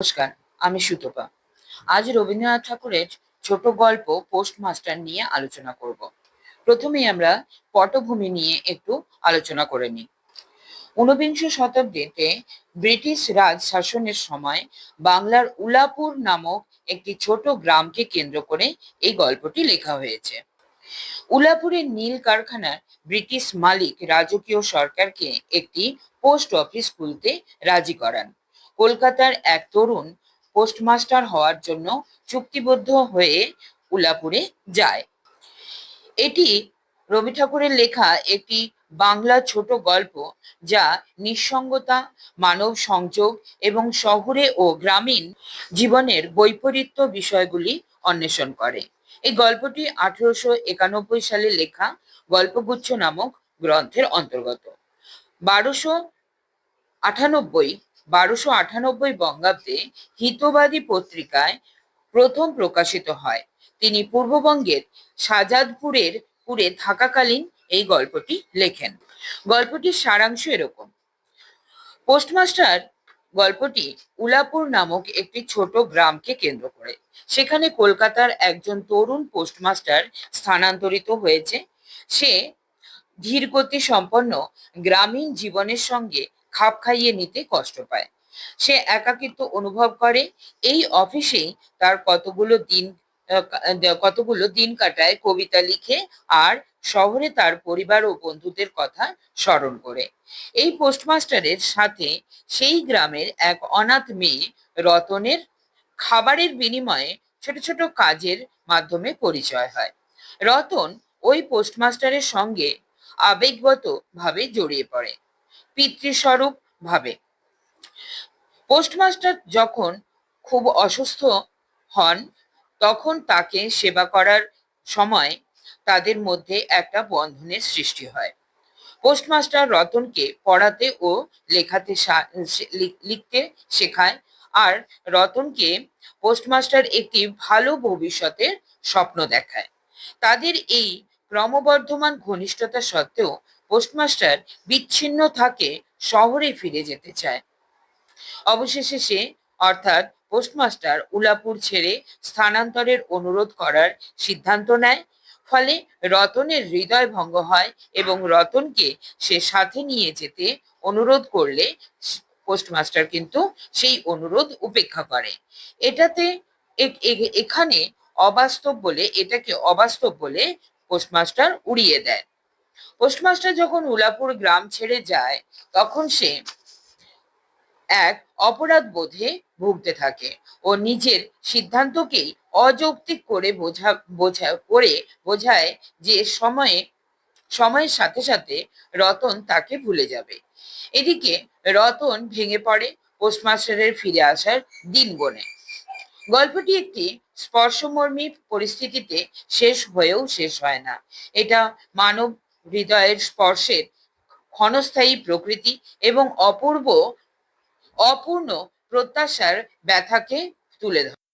নমস্কার, আমি সুতপা। আজ রবীন্দ্রনাথ ঠাকুরের ছোট গল্প পোস্টমাস্টার নিয়ে আলোচনা করব। প্রথমেই আমরা পটভূমি নিয়ে একটু আলোচনা করে নিই। ঊনবিংশ শতাব্দীতে ব্রিটিশ রাজ শাসনের সময় বাংলার উলাপুর নামক একটি ছোট গ্রামকে কেন্দ্র করে এই গল্পটি লেখা হয়েছে। উলাপুরের নীল কারখানার ব্রিটিশ মালিক রাজকীয় সরকারকে একটি পোস্ট অফিস খুলতে রাজি করান। কলকাতার এক তরুণ পোস্টমাস্টার হওয়ার জন্য চুক্তিবদ্ধ হয়ে উলাপুরে যায়। এটি রবি ঠাকুরের লেখা একটি বাংলা ছোট গল্প যা নিঃসঙ্গতা, মানব সংযোগ এবং শহরে ও গ্রামীণ জীবনের বৈপরীত্য বিষয়গুলি অন্বেষণ করে। এই গল্পটি আঠারোশো একানব্বই সালে লেখা গল্পগুচ্ছ নামক গ্রন্থের অন্তর্গত। বারোশো আটানব্বই বারোশো আটানব্বই বঙ্গাব্দে হিতবাদী পত্রিকায় প্রথম প্রকাশিত হয়। তিনি পূর্ববঙ্গের শাজাদপুরের পুরে থাকাকালীন এই গল্পটি লেখেন। গল্পটির সারাংশ এরকম। পোস্টমাস্টার গল্পটি উলাপুর নামক একটি ছোট গ্রামকে কেন্দ্র করে। সেখানে কলকাতার একজন তরুণ পোস্টমাস্টার স্থানান্তরিত হয়েছে। সে ধীরগতি সম্পন্ন গ্রামীণ জীবনের সঙ্গে খাপ খাইয়ে নিতে কষ্ট পায়। সে একাকিত্ব অনুভব করে। এই অফিসেই তার কতগুলো দিন কতগুলো দিন কাটায় কবিতা লিখে আর শহরে তার পরিবার ও বন্ধুদের কথা স্মরণ করে। এই পোস্টমাস্টারের সাথে সেই গ্রামের এক অনাথ মেয়ে রতনের খাবারের বিনিময়ে ছোট ছোট কাজের মাধ্যমে পরিচয় হয়। রতন ওই পোস্টমাস্টারের সঙ্গে আবেগগত ভাবে জড়িয়ে পড়ে। পিতৃস্বরূপ ভাবে। পোস্টমাস্টার যখন খুব অসুস্থ হন, তখন তাকে সেবা করার সময় তাদের মধ্যে একটা বন্ধনের সৃষ্টি হয়। পোস্টমাস্টার রতনকে পড়াতে ও লেখাতে লিখতে শেখায় আর রতনকে পোস্টমাস্টার একটি ভালো ভবিষ্যতের স্বপ্ন দেখায়। তাদের এই ক্রমবর্ধমান ঘনিষ্ঠতা সত্ত্বেও পোস্টমাস্টার বিচ্ছিন্ন থাকে, শহরে ফিরে যেতে চায়। অবশেষে সে, অর্থাৎ পোস্টমাস্টার উলাপুর ছেড়ে স্থানান্তরের অনুরোধ করার সিদ্ধান্ত নেয়। ফলে রতনের হৃদয় ভঙ্গ হয় এবং রতনকে সে সাথে নিয়ে যেতে অনুরোধ করলে পোস্টমাস্টার কিন্তু সেই অনুরোধ উপেক্ষা করে। এটাতে এখানে অবাস্তব বলে, এটাকে অবাস্তব বলে পোস্টমাস্টার উড়িয়ে দেয়। পোস্টমাস্টার যখন উলাপুর গ্রাম ছেড়ে যায়, তখন সে এক অপরাধ বোধে ভুগতে থাকে ও নিজের সিদ্ধান্তকেই অযৌক্তিক করে বোঝা বোঝা, করে বোঝায় যে সময়ে, সময়ের সাথে সাথে রতন তাকে ভুলে যাবে। এদিকে রতন ভেঙে পড়ে পোস্টমাস্টারের ফিরে আসার দিন গণে গল্পটি একটি স্পর্শমর্মী পরিস্থিতিতে শেষ হয়েও শেষ হয় না। এটা মানব হৃদয়ের স্পর্শের ক্ষণস্থায়ী প্রকৃতি এবং অপূর্ব অপূর্ণ প্রত্যাশার ব্যথাকে তুলে ধরে।